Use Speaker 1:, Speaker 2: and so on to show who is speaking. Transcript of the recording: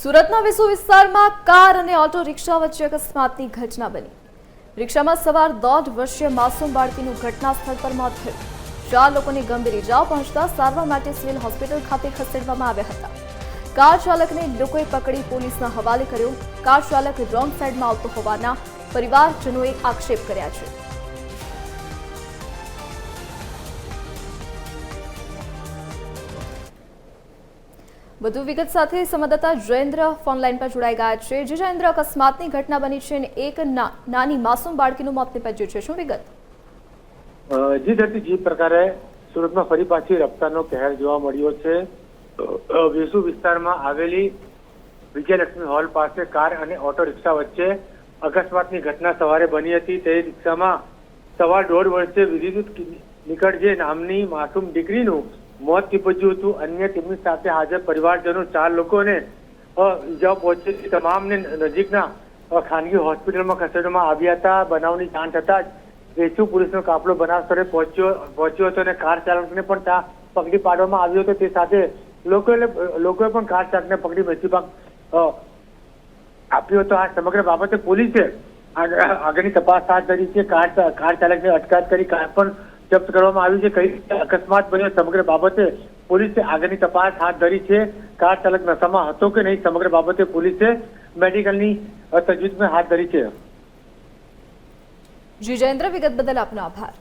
Speaker 1: સુરતના વિસુ વિસ્તારમાં કાર અને ઓટો રિક્ષા વચ્ચે અકસ્માતની ઘટના બની. રિક્ષામાં સવાર દોઢ વર્ષીય માસૂમ બાળકીનું ઘટના સ્થળ પર મોત થયું. ચાર લોકોને ગંભીર ઇજાઓ પહોંચતા સારવાર માટે સિવિલ હોસ્પિટલ ખાતે ખસેડવામાં આવ્યા હતા. કાર ચાલકને લોકોએ પકડી પોલીસના હવાલે કર્યો. કાર ચાલક રોંગ સાઈડમાં આવતો હોવાના પરિવારજનોએ આક્ષેપ કર્યા છે. વધુ વિગત સાથે સંવાદદાતા જયેન્દ્ર ફોનલાઈન પર જોડાઈ ગયા છે. જે જયેન્દ્ર, અકસ્માતની ઘટના બની છે અને એક નાની માસૂમ બાળકીનું મોત નિપજ્યું છે. શું વિગત?
Speaker 2: જી ધરતી જે પ્રકારે સુરતમાં ફરી પાછી રફતારનો કહેર જોવા મળ્યો છે. વેસુ વિસ્તારમાં આવેલી વિજયલક્ષ્મી હોલ પાસે કાર અને ઓટો રિક્ષા વચ્ચે અકસ્માતની ઘટના સવારે બની હતી. તે રિક્ષામાં સવાર દોઢ વર્ષે વિદ્યુત નિકટ જે નામની માસૂમ દીકરીનું મોત નીપજ્યું હતું. અન્ય તેમની સાથે હાજર પરિવારજનો ચાર લોકોને ઇજાઓ ઈજાઓ પહોંચી તમામને નજીકના ખાનગી હોસ્પિટલમાં ખસેડવામાં આવ્યા હતા. બનાવની જાણ થતાં જ વેસુ પોલીસનો કાફલો બનાવ સ્થળે પહોંચ્યો પહોંચ્યો હતો અને કાર ચાલકને પણ ત્યાં પકડી પાડવામાં આવ્યો હતો. તે સાથે લોકોએ લોકોએ પણ કાર ચાલકને પકડી મૃત્યુપાક અ, આપ્યો હતો. આ સમગ્ર બાબતે પોલીસે આગ- આગળની તપાસ હાથ ધરી છે. કાર કાર ચાલકને અટકાયત કરી કાર પણ જપ્ત કરવામાં આવ્યું છે. કઈ રીતે અકસ્માત બન્યો સમગ્ર બાબતે પોલીસે આગળની તપાસ હાથ ધરી છે. કાર ચાલક નશામાં હતો કે નહીં સમગ્ર બાબતે પોલીસે મેડિકલની તજવીજ હાથ ધરી છે.
Speaker 1: જી વિગત બદલ આપનો આભાર.